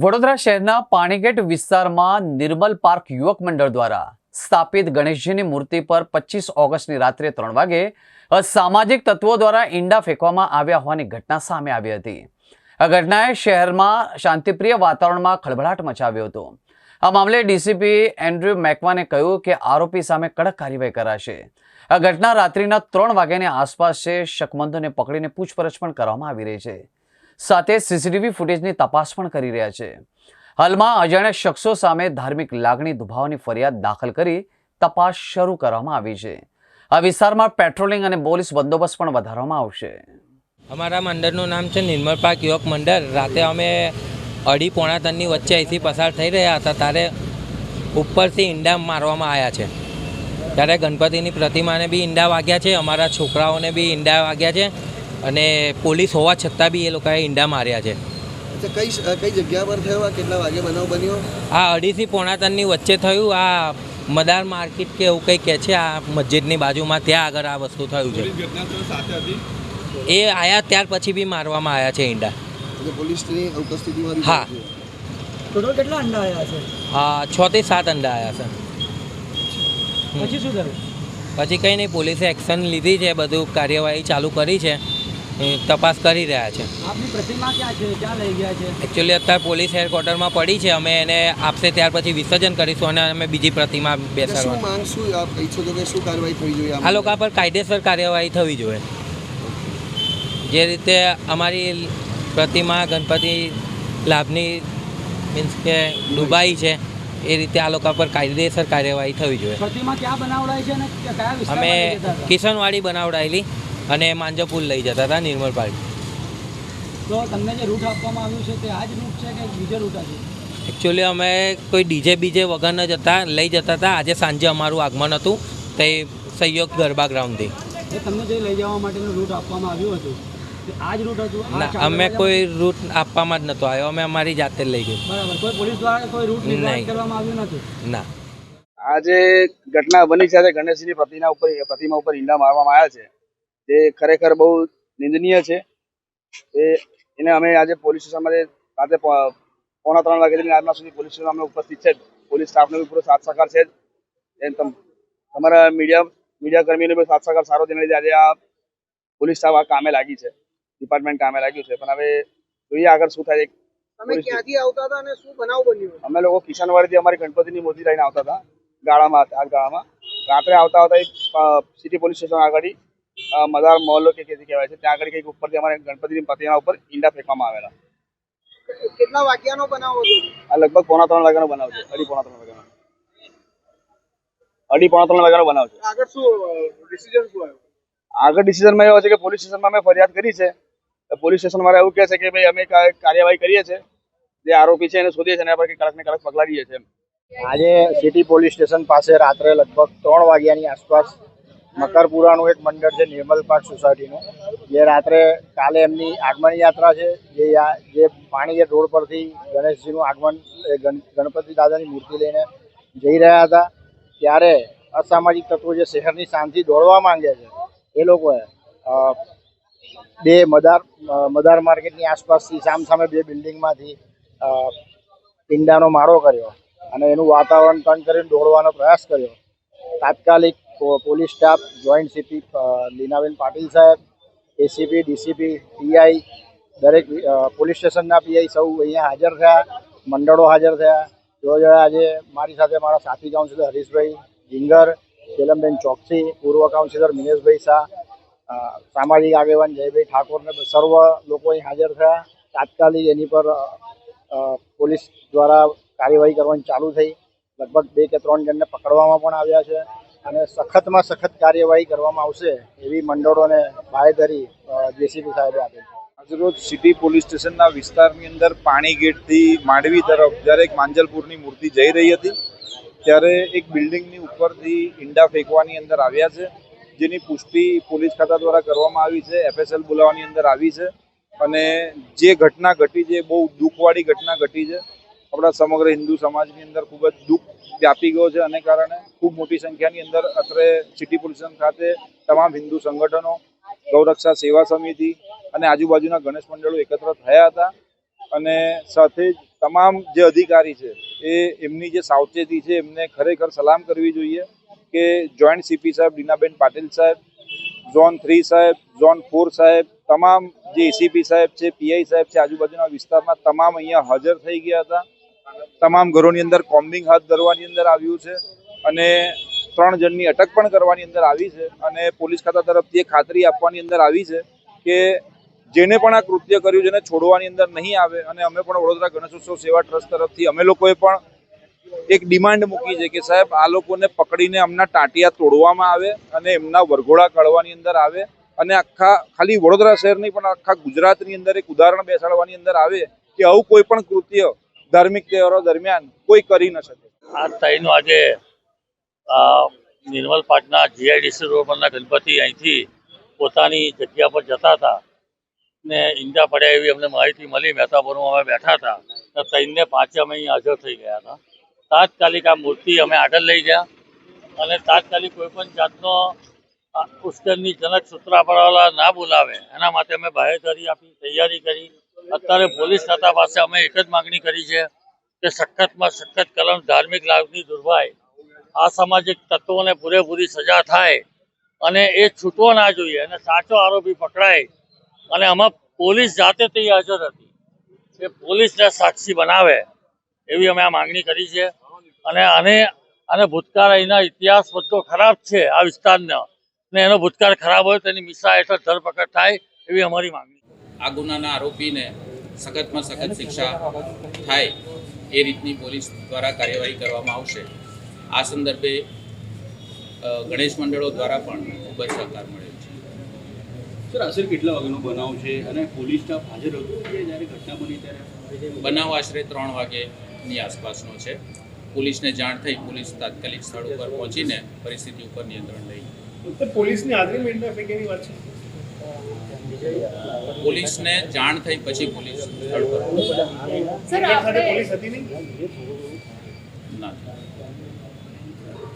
વડોદરા શહેરના પાણીગેટ વિસ્તારમાં નિર્મલ પાર્ક યુવક મંડળ દ્વારા સ્થાપિત ગણેશજીની મૂર્તિ પર પચીસ ઓગસ્ટની રાત્રે ત્રણ વાગે સામાજિક તત્વો દ્વારા ઈંડા ફેંકવામાં આવ્યા હોવાની ઘટના સામે આવી હતી. આ ઘટનાએ શહેરમાં શાંતિપ્રિય વાતાવરણમાં ખળભળાટ મચાવ્યો હતો. આ મામલે ડીસીપી એન્ડ્રુ મેકવાને કહ્યું કે આરોપી સામે કડક કાર્યવાહી કરાશે. આ ઘટના રાત્રિના ત્રણ વાગ્યાની આસપાસ છે. શકમંદોને પકડીને પૂછપરછ પણ કરવામાં આવી રહી છે. સાથે સીસીટીવી ફૂટેજની તપાસ પણ કરી રહ્યા છે. હાલમાં અજાણ્યા શખ્સો સામે ધાર્મિક લાગણી દુભાવવાની ફરિયાદ દાખલ કરી તપાસ શરૂ કરવામાં આવી છે. આ વિસ્તારમાં પેટ્રોલિંગ અને પોલીસ બંદોબસ્ત પણ વધારવામાં આવશે. અમારા મંડળનું નામ છે નિર્મળ પાક યુવક મંડળ. રાતે અમે અઢી પોણા ત્રણની વચ્ચે અહીંથી પસાર થઈ રહ્યા હતા, ત્યારે ઉપરથી ઈંડા મારવામાં આવ્યા છે. ત્યારે ગણપતિની પ્રતિમાને બી ઈંડા વાગ્યા છે, અમારા છોકરાઓને બી ઈંડા વાગ્યા છે. અને પોલીસ હોવા છતાં બી એ લોકોએ ઈંડા માર્યા છે. કઈ કઈ જગ્યા પર થયો? આ કેટલા વાગે બનાવ બન્યો? આ અઢીથી પોણા ત્રણની વચ્ચે થયું. આ મદાર માર્કેટ કે એવું કંઈ કહે છે આ મસ્જિદની બાજુમાં ત્યાં આગળ આ વસ્તુ થયું છે. એ આયા ત્યાર પછી બી મારવામાં આવ્યા છે ઈંડા. પોલીસની ઉપસ્થિતિમાં હા. ટોટલ કેટલા અંડા આવ્યા છે? હા છ થી સાત અંડા આવ્યા છે. પછી શું કર્યું? પછી કંઈ નહીં પોલીસે એક્શન લીધી છે બધું કાર્યવાહી ચાલુ કરી છે. તપાસ કરી રહ્યા છે. આપની પ્રતિમા ક્યાં છે? ક્યાં લઈ ગયા છે? એકચ્યુઅલી અત્યારે પોલીસ હેડક્વાર્ટરમાં પડી છે. અમે એને આપશે ત્યાર પછી વિસર્જન કરીશું અને અમે બીજી પ્રતિમા બેસાડવા આ લોકો પર કાયદેસર કાર્યવાહી થવી જોઈએ. જે રીતે અમારી પ્રતિમા ગણપતિ લાભની મીન્સ કે ડૂબાઈ છે એ રીતે આ લોકો પર કાયદેસર કાર્યવાહી થવી જોઈએ. પ્રતિમા ક્યાં બનાવડાય છે અને કે- કયા વિસ્તારમાં અમે? કિશનવાડી બનાવડાયેલી. અને માંજપુર લઈ જતા હતા નિર્મળ પાર્ટી તો તમને જે રૂટ આપવામાં આવ્યું છે તે આ જ રૂટ છે કે બીજો રૂટ આજે એકચ્યુઅલી અમે કોઈ ડીજે બીજે વગર ન જતા લઈ જતા હતા. આજે સાંજે અમારું આગમન હતું તે સહયોગ ગરબા ગ્રાઉન્ડથી. તમને જે લઈ જવા માટેનું રૂટ આપવામાં આવ્યું હતું તે રૂટ હતું? ના અમે કોઈ રૂટ આપવામાં જ નહોતો આવ્યો. અમે અમારી જાતે જ લઈ ગઈ. બરાબર. કોઈ પોલીસ દ્વારા કોઈ રૂટ નિર્ધારિત કરવામાં આવ્યું નથી? ના. આજે ઘટના બની છે ગણેશજીની પ્રતિમા ઉપર પ્રતિમા ઉપર ઈંડા મારવામાં આવ્યા છે. તે ખરેખર બહુ નિંદનીય છે એ એને અમે આજે પોલીસ સ્ટેશનમાં જે રાતે પોણા ત્રણ વાગે લઈને આજના સુધી પોલીસ સ્ટેશન અમે ઉપસ્થિત છે પોલીસ સ્ટાફનો બી પૂરો સાથ સહકાર છે એમ તમ તમારા મીડિયા મીડિયા કર્મીનો બી સાથ સહકાર સારો તેના લીધે આજે આ પોલીસ સ્ટાફ આ કામે લાગી છે. ડિપાર્ટમેન્ટ કામે લાગ્યું છે. પણ હવે જોઈએ આગળ શું થાય ક્યાંથી આવતા હતા અને શું બનાવ બન્યો? અમે લોકો કિશનવાડીથી અમારી ગણપતિની મૂર્તિ લઈને આવતા હતા. ગાળામાં આ ગાળામાં રાત્રે આવતા આવતા એક સિટી પોલીસ સ્ટેશન આગળ મદાર મહોલ્લો કે કેથી કહેવાય છે? ત્યાં આગળ કંઈક ઉપરથી અમારે ગણપતિની પ્રતિમા ઉપર ઈંડા ફેંકવામાં આવેલા. કેટલા વાગ્યાનો બનાવો હતો આ લગભગ પોણા ત્રણ વાગ્યાનો બનાવ છે. અઢી પોણા ત્રણ વાગ્યાનો. અઢી પોણા ત્રણ વાગ્યાનો બનાવ છે. આગળ શું ડિસિઝન શું આવ્યું? આગળ ડિસિઝનમાં એવો છે કે પોલીસ સ્ટેશનમાં અમે ફરિયાદ કરી છે. તો પોલીસ સ્ટેશન મારે એવું કહે છે કે ભાઈ અમે કાર્યવાહી કરીએ છીએ. જે આરોપી છે એને શોધીએ છીએ એના પર કડક ને કડક પગલાં લઈએ છીએ આજે સિટી પોલીસ સ્ટેશન પાસે રાત્રે લગભગ ત્રણ વાગ્યાની આસપાસ મકરપુરાનું એક મંડળ છે, નિર્મલ પાર્ક સોસાયટીનું. જે રાત્રે કાલે એમની આગમન યાત્રા છે, જે જે પાણીગેટ રોડ પરથી ગણેશજીનું આગમન ગણપતિ દાદાની મૂર્તિ લઈને જઈ રહ્યા હતા. ત્યારે અસામાજિક તત્વો જે શહેરની શાંતિ દોડવા માંગે છે, એ લોકોએ બે મદાર મદાર માર્કેટની આસપાસથી સામસામે બે બિલ્ડિંગમાંથી ઈંડાનો મારો કર્યો અને એનું વાતાવરણ તંગ કરીને દોડવાનો પ્રયાસ કર્યો. તાત્કાલિક police staff, joint CP Leenaben Patil સાહેબ, એસીપી, ડીસીપી, પીઆઈ, દરેક પોલીસ સ્ટેશનના પીઆઈ સૌ અહીંયા હાજર થયા, મંડળો હાજર થયા. જોવા જો આજે મારી સાથે મારા સાથી કાઉન્સિલર હરીશભાઈ જીંગર શેલમબેન ચોકસી, પૂર્વ કાઉન્સિલર મિનેશભાઈ શાહ સામાજિક આગેવાન જયભાઈ ઠાકોરને સર્વ લોકો અહીં હાજર થયા. તાત્કાલિક એની પર પોલીસ દ્વારા કાર્યવાહી કરવાની ચાલુ થઈ. લગભગ બે કે ત્રણ જણને પકડવામાં પણ આવ્યા છે. અને સખતમાં સખત કાર્યવાહી કરવામાં આવશે એવી મંડળોને બાહેધરી જેસીબી સાહેબે આપી આજરોજ સિટી પોલીસ સ્ટેશનના વિસ્તારની અંદર પાણી ગેટથી માંડવી તરફ જ્યારે એક માંજલપુરની મૂર્તિ જઈ રહી હતી, ત્યારે એક બિલ્ડિંગની ઉપરથી ઈંડા ફેંકવાની અંદર આવ્યા છે, જેની પુષ્ટિ પોલીસ ખાતા દ્વારા કરવામાં આવી છે એફએસએલ બોલાવવાની અંદર આવી છે અને જે ઘટના ઘટી છે બહુ દુઃખવાળી ઘટના ઘટી છે. આપણા સમગ્ર હિન્દુ સમાજની અંદર ખૂબ જ દુઃખ વ્યાપી ગયો છે અને કારણે ખૂબ મોટી સંખ્યાની અંદર અત્રે સિટી પોલીસ ખાતે તમામ હિન્દુ સંગઠનો, ગૌરક્ષા સેવા સમિતિ અને આજુબાજુના ગણેશ મંડળો એકત્ર થયા હતા. અને સાથે જ તમામ જે અધિકારી છે, એ એમની જે સાવચેતી છે, એમને ખરેખર સલામ કરવી જોઈએ કે જોઈન્ટ સીપી સાહેબ, દીનાબેન પાટીલ સાહેબ, ઝોન થ્રી સાહેબ, ઝોન ફોર સાહેબ, તમામ જે એસીપી સાહેબ છે, પીઆઈ સાહેબ છે, આજુબાજુના વિસ્તારમાં તમામ અહીંયા હાજર થઈ ગયા હતા. તમામ ઘરોની અંદર કોમ્બિંગ હાથ ધરવાની અંદર આવ્યું છે અને ત્રણ જણની અટક પણ કરવાની અંદર આવી છે અને પોલીસ ખાતા તરફથી એ ખાતરી આપવાની અંદર આવી છે કે જેને પણ આ કૃત્ય કર્યું છે એને છોડવાની અંદર નહીં આવે અને અમે પણ વડોદરા ગણેશોત્સવ સેવા ટ્રસ્ટ તરફથી અમે લોકોએ પણ એક ડિમાન્ડ મૂકી છે કે સાહેબ, આ લોકોને પકડીને અમના ટાંટિયા તોડવામાં આવે અને એમના વરઘોડા કાઢવાની અંદર આવે અને આખા, ખાલી વડોદરા શહેર નહીં પણ આખા ગુજરાતની અંદર એક ઉદાહરણ બેસાડવાની અંદર આવે કે આવું કોઈ પણ કૃત્ય ધાર્મિક તહેવારો દરમિયાન કોઈ કરી ન શકે. આ તાઈનું આજે નિર્મલ પાટના જીઆઈડીસી રોડ પરના ગણપતિ અહીંથી પોતાની જગ્યા પર જતા હતા ને ઈંડા પડ્યા એવી અમને માહિતી મળી. મહેતાપુરમાં અમે બેઠા હતા તો ત્રણને પાંચે અમે અહીં હાજર થઈ ગયા હતા. તાત્કાલિક આ મૂર્તિ અમે આગળ લઈ ગયા અને તાત્કાલિક કોઈ પણ જાતનો આ ઉશ્કેરણીજનક સૂત્રાપાળાવાળા ના બોલાવે એના માટે અમે બાહેધરી આપી, તૈયારી કરી અત્યારે પોલીસ ખાતા પાસે અમે એક જ માગણી કરી છે કે સખતમાં સખત કલમ ધાર્મિક લાગણી દુર્ભાય આ સામાજિક તત્વોને પૂરેપૂરી સજા થાય અને એ છૂટવો ના જોઈએ અને સાચો આરોપી પકડાય અને આમાં પોલીસ જાતે તે હાજર હતી એ પોલીસને સાક્ષી બનાવે એવી અમે આ માંગણી કરી છે. અને આને અને ભૂતકાળ અહીંના ઇતિહાસ બધો ખરાબ છે આ વિસ્તારનો. ને એનો ભૂતકાળ ખરાબ હોય તેની મિસા હેઠળ ધરપકડ થાય એવી અમારી માંગણી આ ગુનાના આરોપીને સખતમાં સખત શિક્ષા થાય એ રીતની પોલીસ દ્વારા કાર્યવાહી કરવામાં આવશે. આ સંદર્ભે ગણેશ મંડળો દ્વારા પણ ખૂબ જ સહકાર મળ્યો છે. સર આશરે કેટલા વાગ્યાનો બનાવ છે અને પોલીસ સ્ટાફ હાજર હતો જ્યારે ઘટના બની ત્યારે? બનાવ આશરે ત્રણ વાગ્યેની આસપાસનો છે. પોલીસને જાણ થઈ પોલીસ તાત્કાલિક સ્થળ ઉપર પહોંચીને પરિસ્થિતિ ઉપર નિયંત્રણ લઈ. પોલીસની હાજરી ઇન્ડિયા ફેંકેની વાત છે? પોલીસને જાણ થઈ પછી પોલીસ સ્થળ પર પહોંચી. સાથે પોલીસ હતી નહીં? ના.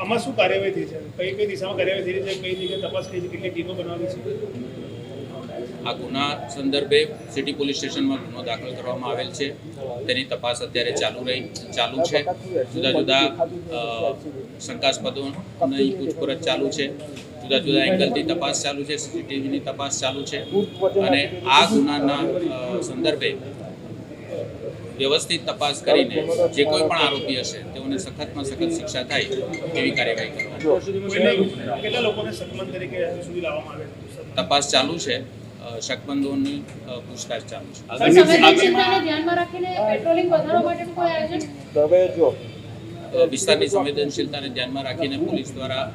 આમાં શું કાર્યવાહી થઈ છે? કઈ કઈ દિશામાં કાર્યવાહી થઈ છે? કઈ જગ્યાએ તપાસ થઈ છે? કેટલી ટીમો બનાવી છે? આ ગુના સંદર્ભે સિટી પોલીસ સ્ટેશનમાં ગુનો દાખલ કરવામાં આવેલ છે. તેની તપાસ અત્યારે ચાલુ રહી ચાલુ છે. જુદા જુદા શંકાસ્પદોની પૂછપરછ ચાલુ છે. જુદા જુદા એંગલથી તપાસ ચાલુ છે સીસીટીવીની તપાસ ચાલુ છે. અને આ ગુનાના સંદર્ભે વ્યવસ્થિત તપાસ કરીને જે કોઈ પણ આરોપી હશે તેઓને સખતમાં સખત શિક્ષા થાય એવી કાર્યવાહી કરવાની તપાસ ચાલુ છે શકમંદોની પૂછતાછ ચાલુ છે. વિસ્તારની સંવેદનશીલતાને ધ્યાનમાં રાખીને પોલીસ દ્વારા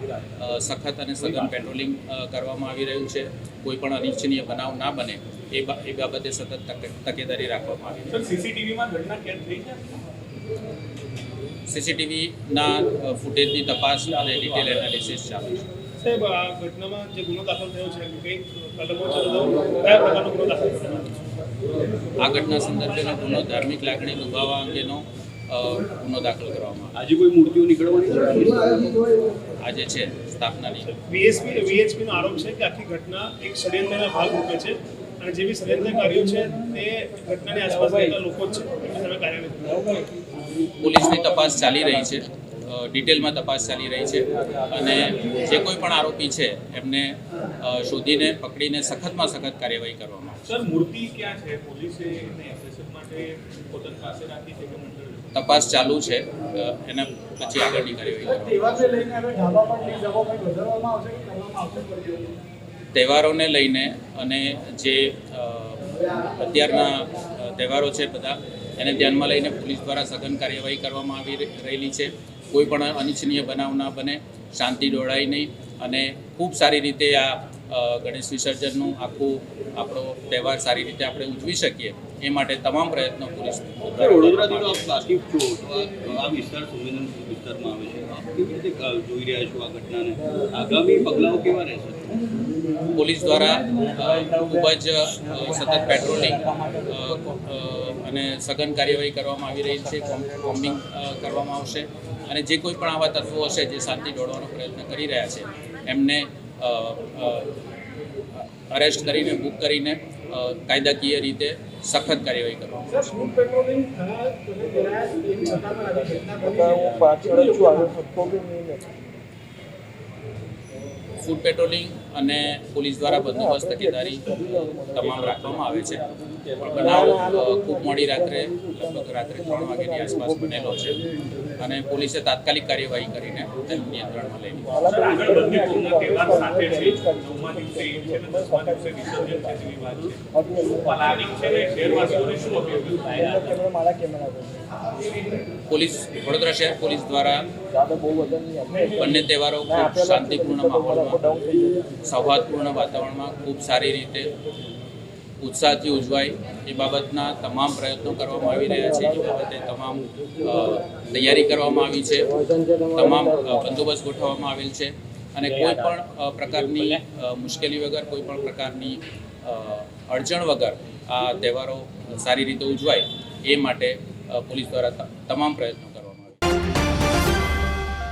સખત અને સઘન પેટ્રોલિંગ કરવામાં આવી રહ્યું છે. કોઈ પણ અનિચ્છનીય બનાવ ના બને એ એ બાબતે સતત તકેદારી રાખવામાં આવી સર સીસીટીવીમાં ઘટના કેદ થઈ છે? સીસીટીવીના ફૂટેજની તપાસ અને ડિટેલ એનાલિસિસ ચાલુ છે. સાહેબ આ ઘટનામાં જે ગુનો દાખલ થયો છે કઈ કલમો કયા પ્રકારનો ગુનો દાખલ કરવામાં આ ઘટના સંદર્ભેનો ગુનો ધાર્મિક લાગણી દુભાવવા અંગેનો ગુનો દાખલ કરવામાં આજે કોઈ મૂર્તિઓ નીકળવાની આજે છે સ્થાપનાની વીએસપી વીએચપી નો આરોપ છે કે આખી ઘટના એક ષડયંત્રના ભાગરૂપે છે અને જે બી ષડયંત્રકારીઓ છે તે ઘટનાની આસપાસ રહેતા લોકો જ છે. પોલીસની તપાસ ચાલી રહી છે. ડિટેલમાં તપાસ ચાલી રહી છે. અને જે કોઈ પણ આરોપી છે એમને શોધીને પકડીને સખતમાં સખત કાર્યવાહી કરવામાં આવશે. સર મૂર્તિ ક્યાં છે? પોલીસે તપાસ ચાલુ છે. એને પછી આગળની કાર્યવાહી તહેવારોને લઈને અને જે અત્યારના તહેવારો છે બધા એને ધ્યાનમાં લઈને પોલીસ દ્વારા સઘન કાર્યવાહી કરવામાં આવી રહેલી છે. કોઈ પણ અનિચ્છનીય બનાવ ના બને શાંતિ ડોળાય નહીં અને ખૂબ સારી રીતે આ ગણેશ વિસર્જનનું આખું આપણો તહેવાર સારી રીતે આપણે ઉજવી શકીએ એ માટે તમામ પ્રયત્નો પોલીસ આપ છો આ- આ વિસ્તાર સંવેદનશીલ વિસ્તારમાં આવે છે. કેવી રીતે જોઈ રહ્યા છો આ ઘટનાને? આગામી પગલાઓ કેવા રહેશે? પોલીસ દ્વારા ખૂબ જ સતત પેટ્રોલિંગ અને સઘન કાર્યવાહી કરવામાં આવી રહી છે બોમ્બિંગ કરવામાં આવશે. અને જે કોઈ પણ આવા તત્વો હશે જે શાંતિ દોડવાનો પ્રયત્ન કરી રહ્યા છે એમને અરેસ્ટ કરીને બુક કરીને કાયદાકીય રીતે સખત કાર્યવાહી કરવામાં ફૂડ પેટ્રોલિંગ અને પોલીસ દ્વારા બંદોબસ્ત તકેદારી તમામ રાખવામાં આવે છે. બનાવ ખૂબ મોડી રાત્રે લગભગ રાત્રે ત્રણ વાગ્યાની આસપાસ બનેલો છે. અને પોલીસે તાત્કાલિક કાર્યવાહી કરીને તેને નિયંત્રણમાં લઈ પોલીસ વડોદરા શહેર પોલીસ દ્વારા બંને તહેવારો ખૂબ શાંતિપૂર્ણ માહોલમાં સૌહાર્દપૂર્ણ વાતાવરણમાં ખૂબ સારી રીતે ઉત્સાહથી ઉજવાય એ બાબતના તમામ પ્રયત્નો કરવામાં આવી રહ્યા છે. એ બાબતે તમામ તૈયારી કરવામાં આવી છે. તમામ બંદોબસ્ત ગોઠવવામાં આવેલ છે. અને કોઈ પણ પ્રકારની મુશ્કેલી વગર, કોઈ પણ પ્રકારની અડચણ વગર આ તહેવારો સારી રીતે ઉજવાય એ માટે પોલીસ દ્વારા તમામ પ્રયત્નો